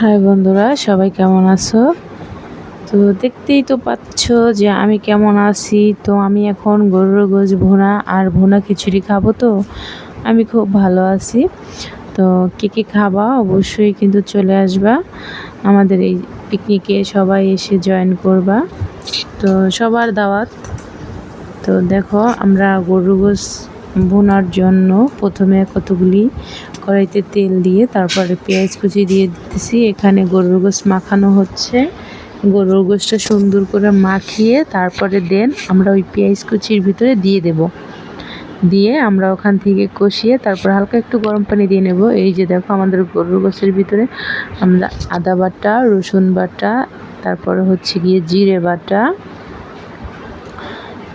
High বন্ধুরা, সবাই কেমন আছো? তো দেখতেই তো পাচ্ছ যে আমি কেমন আছি। তো আমি এখন গরুর গোছ ভুনা আর ভুনা খিচুড়ি খাব তো, আমি খুব ভালো আছি। তো কে কে খাবা অবশ্যই কিন্তু চলে আসবা। আমাদের এই পিকনিকে সবাই এসে জয়েন করবা। তো সবার দাওয়াত। তো দেখো, আমরা গরুর গোছ ভুনার জন্য প্রথমে কতগুলি কড়াইতে তেল দিয়ে তারপরে পেঁয়াজ কুচি দিয়ে দিতেছি। এখানে গরুর গোশ মাখানো হচ্ছে। গরুর গোশটা সুন্দর করে মাখিয়ে তারপরে দেন আমরা ওই পেঁয়াজ কুচির ভিতরে দিয়ে দেব। দিয়ে আমরা ওখান থেকে কষিয়ে তারপর হালকা একটু গরম পানি দিয়ে নেব। এই যে দেখো আমাদের গরুর গোশের ভিতরে আমরা আদা বাটা, রসুন বাটা, তারপরে হচ্ছে গিয়ে জিরে বাটা,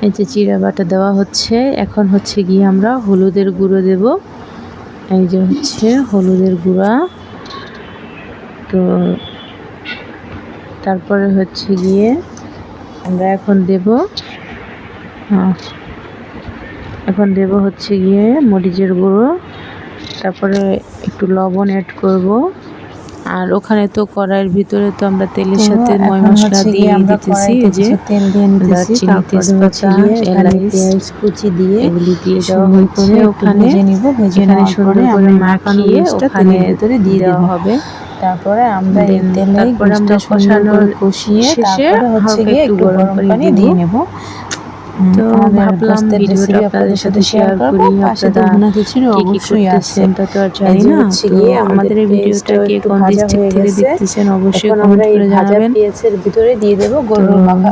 এই যে জিরা বাটা দেওয়া হচ্ছে। এখন হচ্ছে গিয়ে আমরা হলুদের গুঁড়ো দেব। যে হচ্ছে হলুদের গুঁড়া। তো তারপরে হচ্ছে গিয়ে আমরা এখন দেব এখন দেব হচ্ছে গিয়ে মরিচের গুঁড়ো। তারপরে একটু লবণ অ্যাড করব। আর ওখানে তো কড়াইয়ের ভিতরে তো আমরা তেলের সাথে ময় মশলা দিয়ে দিতেছি যে তেল দিয়ে নিতেছি দারচিনি তেজপাতা এলাচ পেঁয়াজ কুচি দিয়ে এগুলি দিয়ে সুন্দর করে ওখানে। এখানে নেওয়ার সুন্দর করে মাখিয়ে ওখানে ভিতরে দিয়ে দেওয়া হবে। তারপরে আমরা এই তেলে আমরা কষানোর কষিয়ে তারপরে হচ্ছে গিয়ে একটু গরম পানি দিয়ে নেব। তো ভাবলাম ভিডিওটা আপনাদের সাথে শেয়ার করি আপনারা কি কি করতেছেন তা তো আর জানি না। তো আমাদের এই ভিডিওটা কে কোন ডিস্ট্রিক্ট থেকে দেখতেছেন অবশ্যই কমেন্ট করে জানাবেন। পেঁয়াজের ভিতরে দিয়ে দেব গরুর মাখা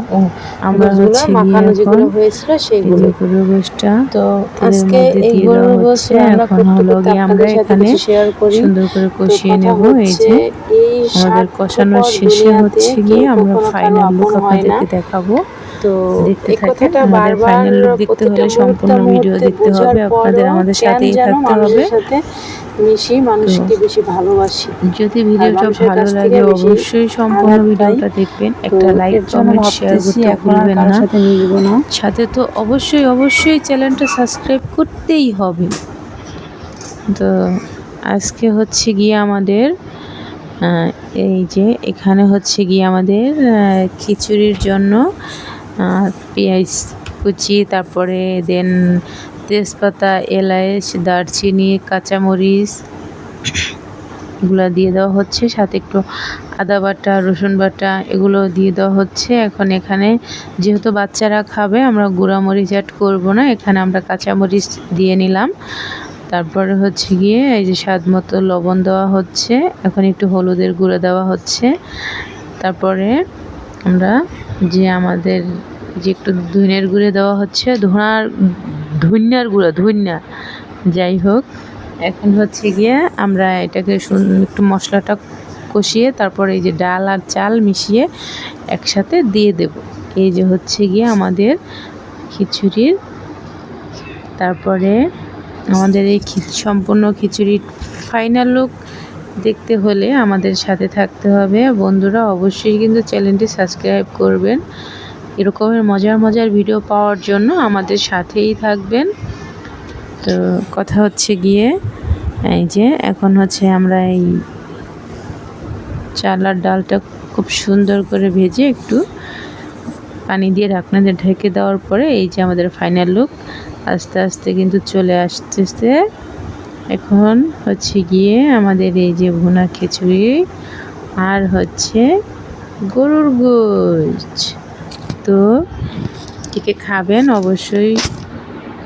আমরা হচ্ছে মাখানো যেগুলো হয়েছিল গরুর গোশটা তো আজকে এই গরুর গোশ হলো গিয়ে আমরা এখানে শেয়ার করি। সুন্দর করে কষিয়ে নেব। এই যে আমাদের কষানোর শেষে হচ্ছে গিয়ে আমরা ফাইনাল লুক। আপনাদেরকে দেখাবো। তো দেখতে থাকেন কথাটা আমাদের বারবার ফাইনাল লুক দেখতে হলে সম্পূর্ণ ভিডিও দেখতে হবে আপনাদের আমাদের সাথেই থাকতে হবে। মিশি মানুষকে বেশি ভালোবাসি। যদি ভিডিওটা ভালো লাগে অবশ্যই সম্পূর্ণ ভিডিওটা দেখবেন। একটা লাইক কমেন্ট শেয়ার করতে ভুলবেন না। সাথে মিশবো না। সাথে তো অবশ্যই অবশ্যই চ্যানেলটা সাবস্ক্রাইব করতেই হবে। তো আজকে হচ্ছে গিয়ে আমাদের এই যে এখানে হচ্ছে গিয়ে আমাদের খিচুড়ির জন্য আহ, পেঁয়াজ কুচি তারপরে দেন তেজপাতা এলাচ দারচিনি কাঁচামরিচ এগুলো দিয়ে দেওয়া হচ্ছে। সাথে একটু আদা বাটা রসুন বাটা এগুলো দিয়ে দেওয়া হচ্ছে। এখন এখানে যেহেতু বাচ্চারা খাবে আমরা গুঁড়ামরিচ অ্যাড করব না। এখানে আমরা কাঁচামরিচ দিয়ে নিলাম। তারপরে হচ্ছে গিয়ে এই যে স্বাদ মতো লবণ দেওয়া হচ্ছে। এখন একটু হলুদের গুঁড়ো দেওয়া হচ্ছে। তারপরে আমরা যে আমাদের যে একটু ধুনের গুঁড়ে দেওয়া হচ্ছে ধোনার ধুন্যার গুঁড়ো ধুন্যা যাই হোক, এখন হচ্ছে গিয়ে আমরা এটাকে একটু মশলাটা কষিয়ে তারপরে এই যে ডাল আর চাল মিশিয়ে একসাথে দিয়ে দেব। এই যে হচ্ছে গিয়ে আমাদের খিচুড়ির, তারপরে আমাদের এই সম্পূর্ণ খিচুড়ির ফাইনাল লুক দেখতে হলে আমাদের সাথে থাকতে হবে। বন্ধুরা, অবশ্যই কিন্তু চ্যানেলটি সাবস্ক্রাইব করবেন। এরকমের মজার মজার ভিডিও পাওয়ার জন্য আমাদের সাথেই থাকবেন। তো কথা হচ্ছে গিয়ে, এই যে এখন হচ্ছে আমরা এই চাল আর ডালটা খুব সুন্দর করে ভেজে একটু পানি দিয়ে ঢাকনা দিয়ে ঢেকে দেওয়ার পরে এই যে আমাদের ফাইনাল লুক আস্তে আস্তে কিন্তু চলে আসতেছে। এখন হচ্ছে গিয়ে আমাদের এই যে ভুনা খিচুড়ি আর হচ্ছে গরুর গোজ তো কে খাবেন অবশ্যই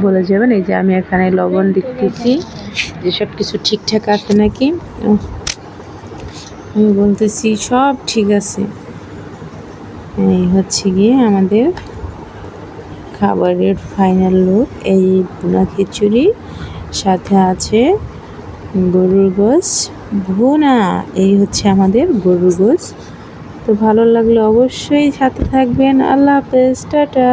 বলে যাবেন। এই যে আমি এখানে লবণ দেখতেছি যে সব কিছু ঠিকঠাক আছে নাকি? আমি বলতেছি সব ঠিক আছে। এই হচ্ছে গিয়ে আমাদের খাবারের ফাইনাল লুক এই ভুনা খিচুড়ি। সাথে আছে গরুর গোস ভুনা, এই হচ্ছে আমাদের গরুর গোস তো ভালো লাগলে অবশ্যই সাথে থাকবেন। আল্লাহ হাফেজ, টাটা।